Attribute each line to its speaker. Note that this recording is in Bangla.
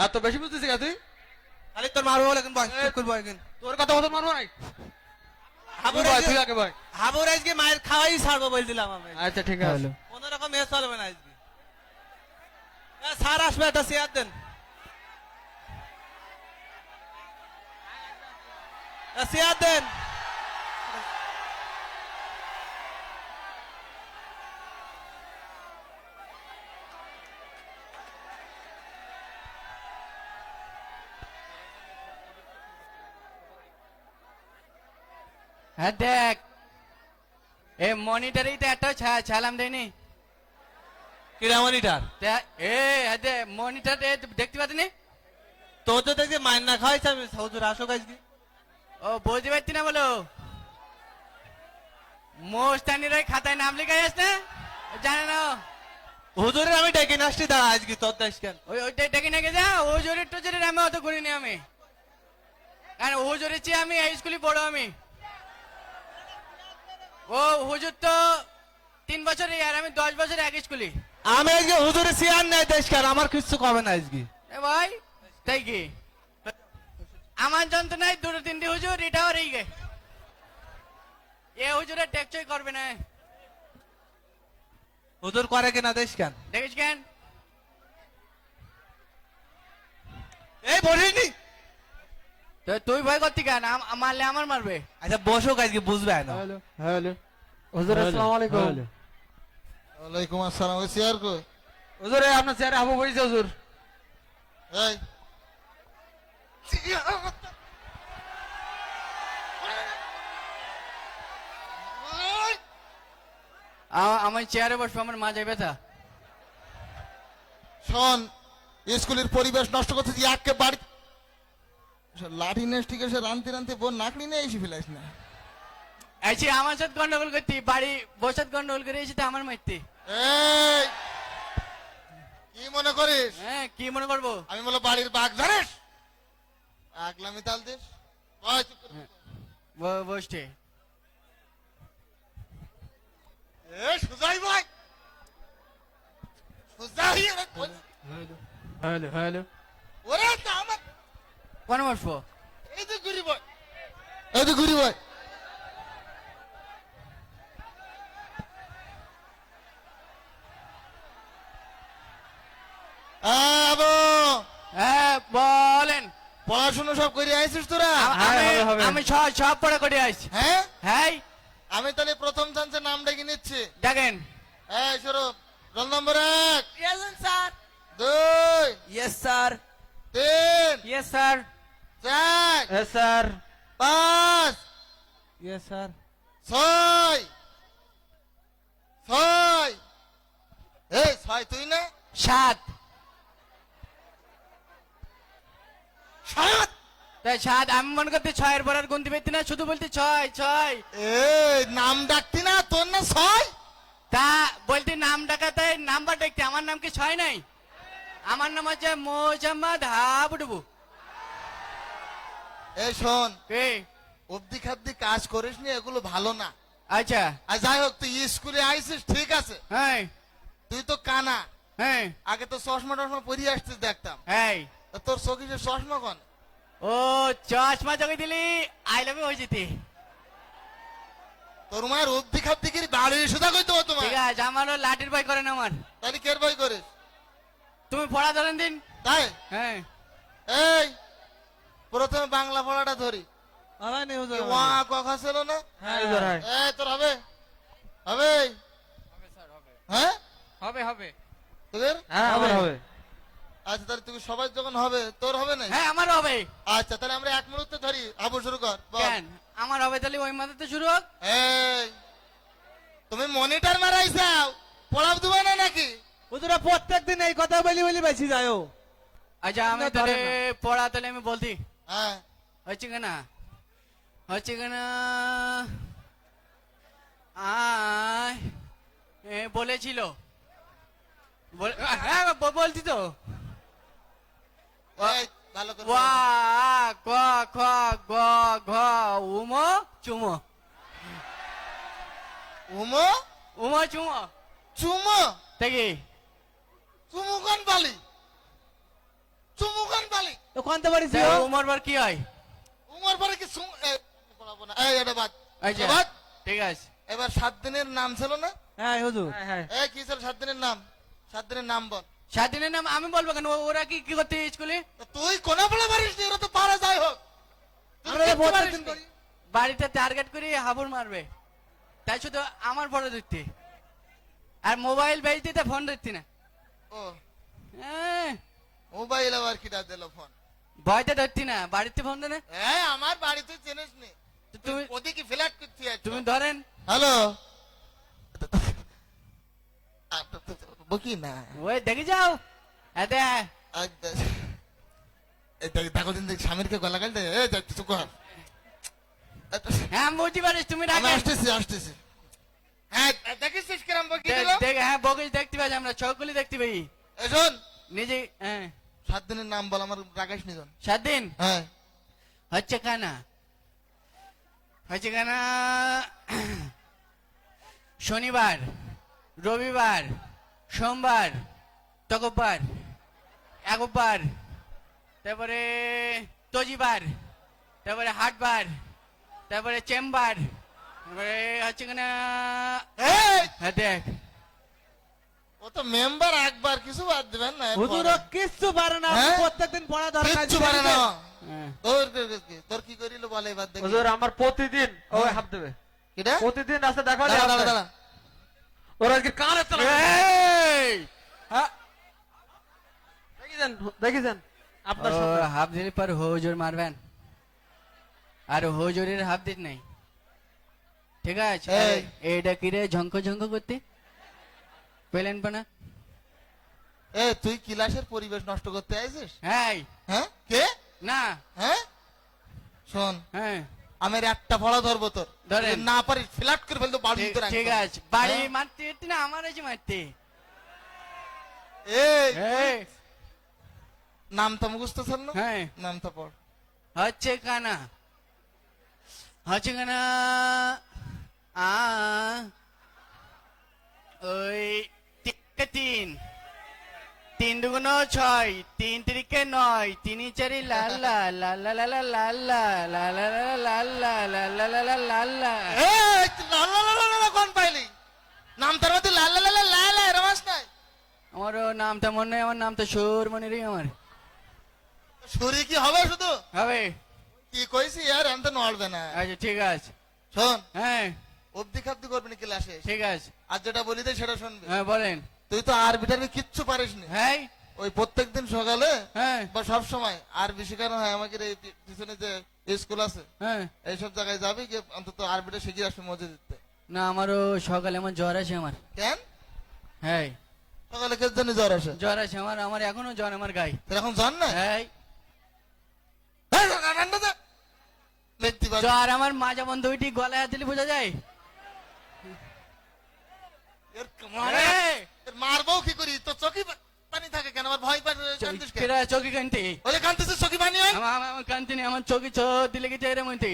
Speaker 1: এত বেশি বুঝতেছি কে তুই?
Speaker 2: খালি তোর মারবো বলে এখন বয় চুপ করে বয় এখন।
Speaker 1: তোর কথা মতো মারবো নাই?
Speaker 2: হাবুর
Speaker 1: তুই তুই আগে বয়?
Speaker 2: হাবুর আজকে মায়ের খাওয়াই ছাড়বো বলে দিলাম আমি।
Speaker 1: আচ্ছা ঠিক আছে।
Speaker 2: কোন রকম এ চলবে না আজকে। স্যার আসবে একটা চেয়ার দেন। এ, চেয়ার দেন।
Speaker 3: হ্যাঁ দেখ এ মনিটরেই তো একটা ছালাম দেয়নি
Speaker 2: কিরা মনিটার
Speaker 3: তা- এ হ্যাঁ দে মনিটর এ দেখতে পাচ্ছি
Speaker 2: তোর তো দেখছি মায়ের না খাওয়াইছে আমি হুজুর আসো আজকে
Speaker 3: ও বুঝতে পারছি না বলো মোস্তানির ওই খাতায় নাম লিখাই আস না জানে না
Speaker 2: হুজুরের আমি ডেকে নিয়ে আসছি দাঁড়া আজকে তোর দেশ কেন
Speaker 3: ওই ওইটা ডেকে নাকি যা ও জোরের টোজোরের আমি অত করিনি আমি কারণ ও জোরের চেয়ে আমি এই স্কুলে পড়ো আমি ও হুজুর তো তিন বছরে আর আমি দশ বছরে এক স্কুলে।
Speaker 2: আমি আজকে হুজুরের চেয়ার নেই দেশ কেন আমার কিচ্ছু কবে না আজকে।
Speaker 3: এ ভাই তাই কি? আমার যন্ত্রণায় দুটো তিনটে হুজুর এটাও রই গে। এ হুজুরে টেকচই করবে না।
Speaker 2: হুজুর করে কিনা দেশ কেন
Speaker 3: দেখিস কেন?
Speaker 2: এই বলিনি
Speaker 3: তুই ভয় করতি কেন? মারলে আমার মারবে।
Speaker 2: আচ্ছা বসো আজকে বুঝবে না
Speaker 1: হ্যালো হ্যালো। হুজুর আসসালামু আলাইকুম।
Speaker 4: ওয়ালাইকুম আসসালাম ওই চেয়ার কই?
Speaker 1: হুজুর আপনার চেয়ারে আবু বইছে হুজুর।
Speaker 4: এই।
Speaker 3: আমার চেয়ারে বসবো আমার মাঝে ব্যথা
Speaker 4: শোন স্কুলের পরিবেশ নষ্ট করতে একে বাড়ি লাঠি নেস ঠিক আছে রানতে রানতে বোন নাকড়ি নিয়ে এসে ফেলাস না।
Speaker 3: এসে আমার সাথে গন্ডগোল করতি বাড়ি বসাত গন্ডগোল করে এসে আমার মারতি।
Speaker 4: এই কি মনে করিস?
Speaker 3: হ্যাঁ কি মনে করব?
Speaker 4: আমি বলো বাড়ির বাঘ জানিস? আগলামি তাল দিস।
Speaker 3: বসছে।
Speaker 4: এ সুজাই ভাই সুজাই
Speaker 1: হ্যালো হ্যালো।
Speaker 3: কোন বসবো
Speaker 4: এই তো ঘুরি বয় এই তো ঘুরি বয় আবো।
Speaker 3: হ্যাঁ বলেন।
Speaker 4: পড়াশোনা সব করে আইছিস তোরা?
Speaker 1: হ্যাঁ,
Speaker 3: আমি সব সব পড়া করে আসছি
Speaker 4: হ্যাঁ?
Speaker 3: হ্যাঁ।
Speaker 4: আমি তাহলে প্রথম চান্সে নাম ডেকে নিচ্ছি।
Speaker 3: দেখেন।
Speaker 4: এই সরব রোল নম্বর এক।
Speaker 3: স্যার
Speaker 4: দুই।
Speaker 3: ইয়েস স্যার
Speaker 4: তিন।
Speaker 3: ইয়েস স্যার
Speaker 4: চার
Speaker 1: এ স্যার।
Speaker 4: পাঁচ
Speaker 2: ইয়েস স্যার।
Speaker 4: ছয়! ছয়! এই ছয় তুই না।
Speaker 3: সাত।
Speaker 4: সাত!
Speaker 3: তাই সাত আমি মনে করতে ছয়ের পর আর গুনতে পারতি না শুধু বলতে ছয় ছয়।
Speaker 4: এই নাম ডাকতি না তোর না ছয়?
Speaker 3: তা বলতে নাম ডাকা তাই নাম্বার দেখতে আমার নাম কি ছয় নাই? আমার নাম হচ্ছে মোজাম্মদ হাবুডুবু।
Speaker 4: এই শোন
Speaker 3: কে?
Speaker 4: অবধি খাবদি কাজ করিস নি এগুলো ভালো না।
Speaker 3: আচ্ছা।
Speaker 4: আর যাই হোক তুই স্কুলে আইসিস ঠিক আছে?
Speaker 3: হ্যাঁ।
Speaker 4: তুই তো কানা।
Speaker 3: হ্যাঁ।
Speaker 4: আগে তো চশমা টশমা পরিয়ে আসতিস দেখতাম।
Speaker 3: হ্যাঁ।
Speaker 4: তোর চোখে চশমা কন?
Speaker 3: ও চশমা চোখে দিলি আই লাভ ইউ হয়ে যেতে
Speaker 4: তোর মায়ের অবধি খাবদি কি বাড়ি সুদা কইতো তোমার।
Speaker 3: ঠিক আছে আমারও লাঠির ভয় করেন আমার।
Speaker 4: তাহলে কের বই করিস?
Speaker 3: তুমি পড়া ধরেন দিন।
Speaker 4: তাই?
Speaker 3: হ্যাঁ।
Speaker 4: এই প্রথমে বাংলা পড়াটা ধরি। ওয়া কথা ছিল না?
Speaker 2: হ্যাঁ
Speaker 1: হুজুর, হ্যাঁ।
Speaker 4: এই তোর হবে? হবে? হ্যাঁ?
Speaker 1: হবে হবে।
Speaker 4: তোদের?
Speaker 1: হ্যাঁ হবে হবে।
Speaker 4: আচ্ছা তাহলে তুমি সবাই যখন হবে তোর হবে না?
Speaker 3: হ্যাঁ আমার হবে।
Speaker 4: আচ্ছা তাহলে আমরা এক মুহূর্তে ধরি। আবু শুরু কর
Speaker 3: কেন? আমার হবে তাহলে ওই মাথাতে শুরু হোক।
Speaker 4: এই তুমি মনিটর মারাইছাও? পড়াব দিবা না নাকি?
Speaker 2: হুজুরা প্রত্যেক দিন এই কথা বলি বলি বেশি যায়
Speaker 3: আচ্ছা আমি তাহলে পড়া তাহলে আমি বলতি
Speaker 4: হ্যাঁ।
Speaker 3: আয়। এ বলেছিল। বল- হ্যাঁ বলছি তো। ওয়া ক খ গ ঘ উমো চুমো।
Speaker 4: উমো?
Speaker 3: উমো চুমো।
Speaker 4: চুমো?
Speaker 3: দেখি
Speaker 4: চুমু কোন বালি? কোন
Speaker 1: পারিস
Speaker 3: তা উমর বার কি হয়?
Speaker 4: উমর পরে কি পড়াবো না। এই, এটা বাদ।
Speaker 3: আচ্ছা
Speaker 4: বাদ।
Speaker 3: ঠিক আছে।
Speaker 4: এবার সাত দিনের নাম ছিল না?
Speaker 1: হ্যাঁ হুজুর। হ্যাঁ
Speaker 4: এ কি ছিল? সাত দিনের নাম। সাত দিনের নাম বল।
Speaker 3: স্বাধীনের নাম আমি বলব কেন? ওরা কি কি করতে স্কুলে?
Speaker 4: তুই কোনা বলে পারিস নি? ওরা তো পারা যাই হোক।
Speaker 3: বাড়িতে টার্গেট করে হাবুর মারবে। তাই শুধু আমার ফটো দেখতে আর মোবাইল বেচ দিতে ফোন দেখতি না।
Speaker 4: ও।
Speaker 3: হ্যাঁ,
Speaker 4: মোবাইল আবার কিটা দিল ফোন?
Speaker 3: ভয়তে ধরতি না? বাড়িতে ফোন দে না
Speaker 4: হ্যাঁ আমার বাড়ি তুই নি।
Speaker 3: তুমি
Speaker 4: ওদিকে ফ্ল্যাট করতে
Speaker 3: তুমি ধরেন।
Speaker 4: হ্যালো? বকি না।
Speaker 3: ওই দেখে যাও। এতে
Speaker 4: দেখো দিন দেখ স্বামীরকে গলা গাল দে এ কর।
Speaker 3: হ্যাঁ বুঝতে পারিস তুমি ডাকেন
Speaker 4: আসতেছি আসতেছি। হ্যাঁ দেখিস কিরম বকি
Speaker 3: দেখ হ্যাঁ বকিস দেখতে পাই আমরা চোখগুলি দেখতে পাই।
Speaker 4: শোন।
Speaker 3: নিজে হ্যাঁ।
Speaker 4: সাত দিনের নাম বল আমার রাখাস নি
Speaker 3: সাত দিন
Speaker 4: হ্যাঁ।
Speaker 3: হচ্ছে কানা। হচ্ছে কানা শনিবার রবিবার সোমবার তকবার একবার তারপরে তজিবার তারপরে হাটবার তারপরে চেম্বার তারপরে হচ্ছে কিনা হ্যাঁ দেখ।
Speaker 4: ও তো মেম্বার একবার কিছু বাদ দিবেন না
Speaker 1: হুজুর ও পারে না
Speaker 4: হ্যাঁ?
Speaker 1: প্রত্যেকদিন পড়া দরকার
Speaker 4: কিচ্ছু পারে না।
Speaker 3: হ্যাঁ।
Speaker 4: তোর কি- করিল বলে এবার দেখি।
Speaker 1: হুজুর আমার প্রতিদিন ও হাফ দেবে।
Speaker 4: কিটা?
Speaker 1: প্রতিদিন রাস্তা দেখা
Speaker 4: দাঁড়া দাঁড়া দাঁড়া।
Speaker 1: ওরা আজকে কানে তোলা
Speaker 3: এই!
Speaker 1: হ্যাঁ। দেখেছেন দেখেছেন? আপনার
Speaker 3: হাফ দিলে পর হুজুর মারবেন। আর হুজুরের হাফ দিন নাই। ঠিক আছে?
Speaker 4: এই।
Speaker 3: এইটা কি রে ঝঙ্ক ঝঙ্ক করতে? পেলেন পানা
Speaker 4: এ তুই ক্লাসের পরিবেশ নষ্ট করতে আইছিস?
Speaker 3: হ্যাঁ
Speaker 4: হ্যাঁ? কে?
Speaker 3: না।
Speaker 4: হ্যাঁ? শোন।
Speaker 3: হ্যাঁ।
Speaker 4: আমি এর একটা ফলা ধরবো তোর। যদি না পারিস ফ্ল্যাট করে ফেলতো বাড়ি ভিতরে
Speaker 3: ঠিক আছে। বাড়ি
Speaker 4: হ্যাঁ?
Speaker 3: মারতে যেতে না আমার আছে মারতে।
Speaker 4: এই
Speaker 3: এই,
Speaker 4: নামটা মুখস্থ ছিল না?
Speaker 3: হ্যাঁ।
Speaker 4: নামটা পড়।
Speaker 3: হচ্ছে কানা। হচ্ছে কানা। আ ওই তিনকে তিন তিন দুগুণ ছয় তিন তিরিকে নয় তিন চারি লাল লাল লাল লাল লাল লাল লাল লাল লাল লাল লাল লাল লাল লাল লাল
Speaker 4: এই লা লা লা লা লা লা কোন পাইলি নামটার মধ্যে লাল লাল লাল লাল লাল রমাস নাই
Speaker 3: আমার নামটা মনে আমার নাম তো সুর মনে রে আমার
Speaker 4: শরীর কি হবে শুধু
Speaker 3: হবে
Speaker 4: কি কইছি আর এমন নড়বে না
Speaker 3: আচ্ছা ঠিক আছে
Speaker 4: শোন
Speaker 3: হ্যাঁ
Speaker 4: অব্দি খাব্দি করবি না ক্লাসে
Speaker 3: ঠিক আছে
Speaker 4: আর যেটা বলি সেটা শুনবি
Speaker 3: হ্যাঁ বলেন
Speaker 4: তুই তো আর বিটারবি কিচ্ছু পারিস না
Speaker 3: হ্যাঁ।
Speaker 4: ওই প্রত্যেকদিন সকালে
Speaker 3: হ্যাঁ।
Speaker 4: বা সব সময় আরবি শেখানো হয়। আমাকে এই পিছনে যে স্কুল আছে
Speaker 3: হ্যাঁ।
Speaker 4: এইসব জায়গায় যাবি গিয়ে অন্তত আরবিটা শিখে আসবি মসজিদে
Speaker 3: না আমারও সকালে আমার জ্বর আছে আমার।
Speaker 4: কেন?
Speaker 3: হ্যাঁ।
Speaker 4: সকালে কে জন্য জ্বর আসে?
Speaker 3: জ্বর আছে আমার আমার এখনও জ্বর আমার গায়ে।
Speaker 4: এখন জ্বর না
Speaker 3: হ্যাঁ। জ্বর আমার মাজা বন্ধ উঠি গলায় হাত দিলে বোঝা যায়।
Speaker 4: এর মারবো কি করি? তো চকি পানি থাকে কেন? আমার ভয় পায়
Speaker 3: কেরা চকি কান্তি।
Speaker 4: ওরে কান্তি চকি পানি হয়?
Speaker 3: আমার কান্তি আমার চকি ছ দিলে কি চাই রে মন্তি